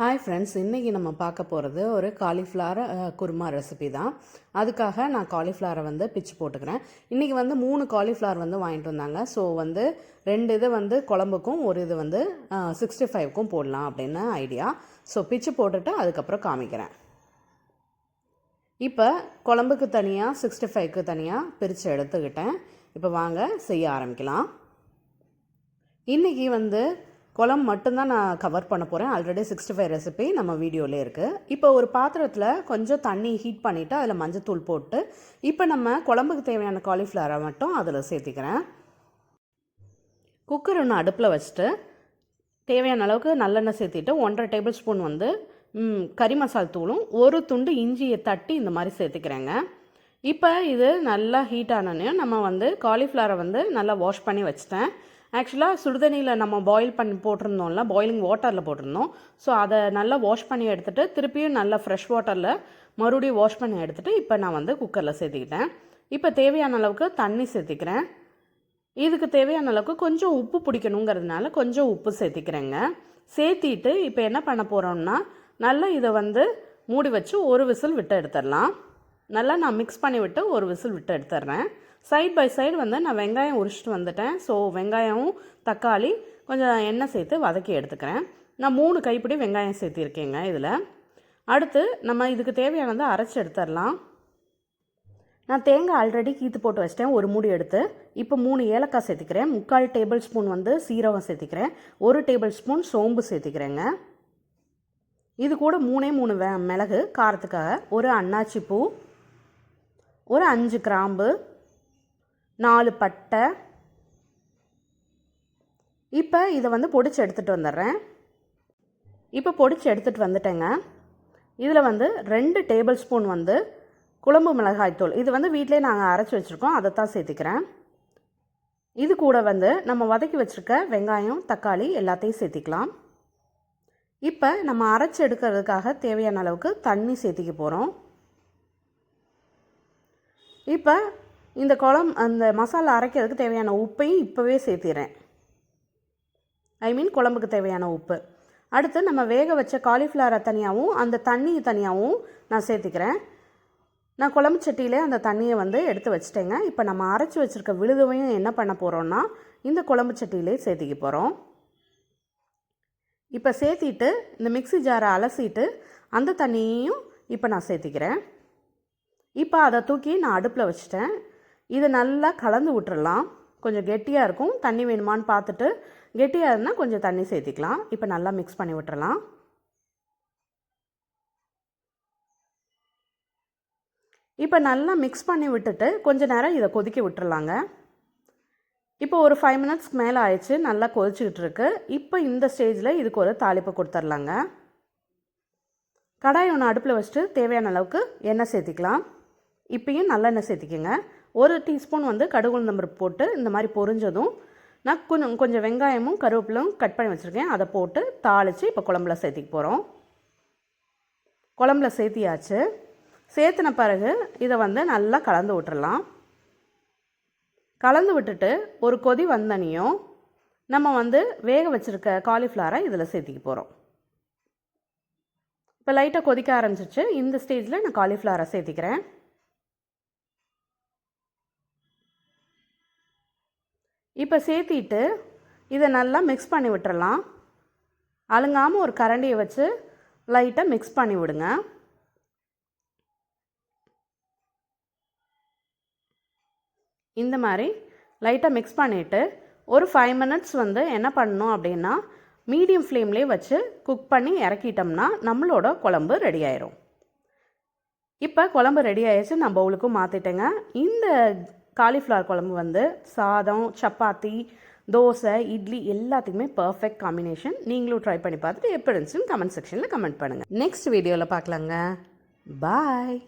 Hi friends இன்றைக்கி நம்ம பார்க்க போகிறது ஒரு காலிஃப்ளவர் குருமா ரெசிபி தான். அதுக்காக நான் காலிஃப்ளவரை வந்து பிச்சு போட்டுக்கிறேன். இன்றைக்கி வந்து மூணு காலிஃப்ளவர் வந்து வாங்கிட்டு வந்தாங்க. ஸோ வந்து ரெண்டு இது வந்து குழம்புக்கும் ஒரு இது வந்து சிக்ஸ்டி ஃபைவ்க்கும் போடலாம் அப்படின்னு ஐடியா ஸோ பிச்சு போட்டுட்டு அதுக்கப்புறம் காமிக்கிறேன். இப்போ குழம்புக்கு தனியாக சிக்ஸ்டி ஃபைவ்க்கு தனியாக பிரித்து எடுத்துக்கிட்டேன். இப்போ வாங்க செய்ய ஆரம்பிக்கலாம். இன்றைக்கி வந்து குழம்பு மட்டும்தான் நான் கவர் பண்ண போகிறேன் ஆல்ரெடி சிக்ஸ்டி ஃபைவ் ரெசிபி நம்ம வீடியோவிலே இருக்குது இப்போ ஒரு பாத்திரத்தில் கொஞ்சம் தண்ணி ஹீட் பண்ணிவிட்டு அதில் மஞ்சத்தூள் போட்டு இப்போ நம்ம குழம்புக்கு தேவையான காலிஃப்ளவரை மட்டும் அதில் சேர்த்திக்கிறேன். குக்கர் ஒன்று அடுப்பில் வச்சுட்டு தேவையான அளவுக்கு நல்லெண்ணெய் சேர்த்திட்டு ஒன்றரை டேபிள் ஸ்பூன் வந்து கறி மசால் தூளும் ஒரு துண்டு இஞ்சியை தட்டி இந்த மாதிரி சேர்த்துக்கிறேங்க. இப்போ இது நல்லா ஹீட் ஆனோடனே நம்ம வந்து காலிஃப்ளவரை வந்து நல்லா வாஷ் பண்ணி வச்சுட்டேன். ஆக்சுவலாக சுடுதண்ணியில் நம்ம பாயில் பண்ணி போட்டிருந்தோம்ல பாயிலிங் வாட்டரில் போட்டிருந்தோம். ஸோ அதை நல்லா வாஷ் பண்ணி எடுத்துகிட்டு திருப்பியும் நல்லா ஃப்ரெஷ் வாட்டரில் மறுபடியும் வாஷ் பண்ணி எடுத்துகிட்டு இப்போ நான் வந்து குக்கரில் சேர்த்திக்கிட்டேன். இப்போ தேவையான அளவுக்கு தண்ணி சேர்த்திக்கிறேன். இதுக்கு தேவையான அளவுக்கு கொஞ்சம் உப்பு பிடிக்கணுங்கிறதுனால கொஞ்சம் உப்பு சேர்த்திக்கிறேங்க. சேர்த்திட்டு இப்போ என்ன பண்ண போகிறோம்னா நல்லா இதை வந்து மூடி வச்சு ஒரு விசில் விட்டு எடுத்துடலாம். நல்லா நான் மிக்ஸ் பண்ணி விட்டு ஒரு விசில் விட்டு எடுத்துடுறேன். சைட் பை சைடு வந்து நான் வெங்காயம் உரிச்சிட்டு வந்துட்டேன். ஸோ வெங்காயமும் தக்காளி கொஞ்சம் எண்ணெய் சேர்த்து வதக்கி எடுத்துக்கிறேன். நான் மூணு கைப்பிடி வெங்காயம் சேர்த்திருக்கேங்க இதில். அடுத்து நம்ம இதுக்கு தேவையானதை அரைச்சி எடுத்துடலாம். நான் தேங்காய் ஆல்ரெடி கீத்து போட்டு வச்சிட்டேன். ஒரு மூடி எடுத்து. இப்போ மூணு ஏலக்காய் சேர்த்துக்கிறேன். முக்கால் டேபிள் ஸ்பூன் வந்து சீரகம் சேர்த்துக்கிறேன். ஒரு டேபிள் ஸ்பூன் சோம்பு சேர்த்திக்கிறேங்க. இது கூட மூணே மூணு வே மிளகு காரத்துக்காக ஒரு அன்னாச்சி பூ ஒரு அஞ்சு கிராம்பு நாலு பட்டை. இப்போ இதை வந்து பொடிச்சு எடுத்துகிட்டு வந்துடுறேன். இப்போ பொடிச்சு எடுத்துகிட்டு வந்துட்டேங்க. இதில் வந்து ரெண்டு டேபிள் ஸ்பூன் வந்து குழம்பு மிளகாய்த்தூள் இது வந்து வீட்டிலே நாங்கள் அரைச்சி வச்சுருக்கோம். அதை தான் சேர்த்திக்கிறேன். இது கூட வந்து நம்ம வதக்கி வச்சுருக்க வெங்காயம் தக்காளி எல்லாத்தையும் சேர்த்திக்கலாம். இப்போ நம்ம அரைச்சி எடுக்கிறதுக்காக தேவையான அளவுக்கு தண்ணி சேர்த்திக்க போகிறோம் இப்போ இந்த குழம்பு அந்த மசாலா அரைக்கிறதுக்கு தேவையான உப்பையும் இப்போவே சேர்த்திடுறேன் ஐ மீன் குழம்புக்கு தேவையான உப்பு. அடுத்து நம்ம வேக வச்ச காலிஃப்ளவரை தனியாகவும் அந்த தண்ணியை தனியாகவும் நான் சேர்த்திக்கிறேன். நான் குழம்பு சட்டியிலே அந்த தண்ணியை வந்து எடுத்து வச்சிட்டேங்க. இப்போ நம்ம அரைச்சி வச்சுருக்க விழுதுவையும் என்ன பண்ண போகிறோம்னா இந்த குழம்பு சட்டியிலே சேர்த்திக்க போகிறோம் இப்போ சேர்த்திட்டு இந்த மிக்சி ஜாரை அலசிட்டு அந்த தண்ணியையும் இப்போ நான் சேர்த்திக்கிறேன். இப்போ அதை தூக்கி நான் அடுப்பில் வச்சுட்டேன். இதை நல்லா கலந்து விட்டுறலாம். கொஞ்சம் கெட்டியாக இருக்கும். தண்ணி வேணுமான்னு பார்த்துட்டு கெட்டியாக இருந்தால் கொஞ்சம் தண்ணி சேர்த்திக்கலாம். இப்போ நல்லா மிக்ஸ் பண்ணி விட்டுறலாம். இப்போ நல்லா மிக்ஸ் பண்ணி விட்டுட்டு கொஞ்சம் நேரம் இதை கொதிக்க விட்டுறலாங்க. இப்போ ஒரு ஃபைவ் மினிட்ஸ்க்கு மேலே ஆயிடுச்சு. நல்லா கொதிச்சுக்கிட்டு இருக்கு. இப்போ இந்த ஸ்டேஜில் இதுக்கு ஒரு தாளிப்பு கொடுத்துர்லாங்க கடாய் ஒன்று அடுப்பில் வச்சுட்டு தேவையான அளவுக்கு எண்ணெய் சேர்த்திக்கலாம். இப்பயும் நல்லெண்ணெய் சேர்த்திக்கோங்க. ஒரு டீஸ்பூன் வந்து கடுகு உளுந்தம்பருப்பு போட்டு இந்த மாதிரி பொரிஞ்சதும் நான் கொஞ்சம் கொஞ்சம் வெங்காயமும் கருவேப்பிலும் கட் பண்ணி வச்சுருக்கேன். அதை போட்டு தாளித்து இப்போ குழம்புல சேர்த்திக்க போகிறோம் குழம்புல சேர்த்தியாச்சு. சேர்த்துன பிறகு இதை வந்து நல்லா கலந்து விட்டுறலாம். கலந்து விட்டுட்டு ஒரு கொதி வந்தனையும் நம்ம வந்து வேக வச்சுருக்க காலிஃப்ளவரை இதில் சேர்த்திக்க போகிறோம் இப்போ லைட்டாக கொதிக்க ஆரம்பிச்சிச்சு இந்த ஸ்டேஜில் நான் காலிஃப்ளவரை சேர்த்திக்கிறேன். இப்போ சேர்த்திட்டு இதை நல்லா மிக்ஸ் பண்ணி விட்டுறலாம். அழுங்காமல் ஒரு கரண்டியை வச்சு லைட்டாக மிக்ஸ் பண்ணி விடுங்க. இந்த மாதிரி லைட்டாக மிக்ஸ் பண்ணிவிட்டு ஒரு ஃபைவ் மினிட்ஸ் வந்து என்ன பண்ணணும் அப்படின்னா மீடியம் ஃப்ளேம்லேயே வச்சு குக் பண்ணி இறக்கிட்டோம்னா நம்மளோட குழம்பு ரெடி ஆயிரும். இப்போ குழம்பு ரெடி ஆயிடுச்சு நான் பவுலுக்கும் மாற்றிட்டேங்க இந்த காலிஃப்ளவர் குழம்பு வந்து சாதம் சப்பாத்தி தோசை இட்லி எல்லாத்துக்குமே பர்ஃபெக்ட் காம்பினேஷன் நீங்களும் ட்ரை பண்ணி பார்த்துட்டு எப்படி இருந்துச்சுன்னு கமெண்ட் செக்ஷனில் கமெண்ட் பண்ணுங்கள் நெக்ஸ்ட் வீடியோவில் பார்க்கலாங்க. பாய்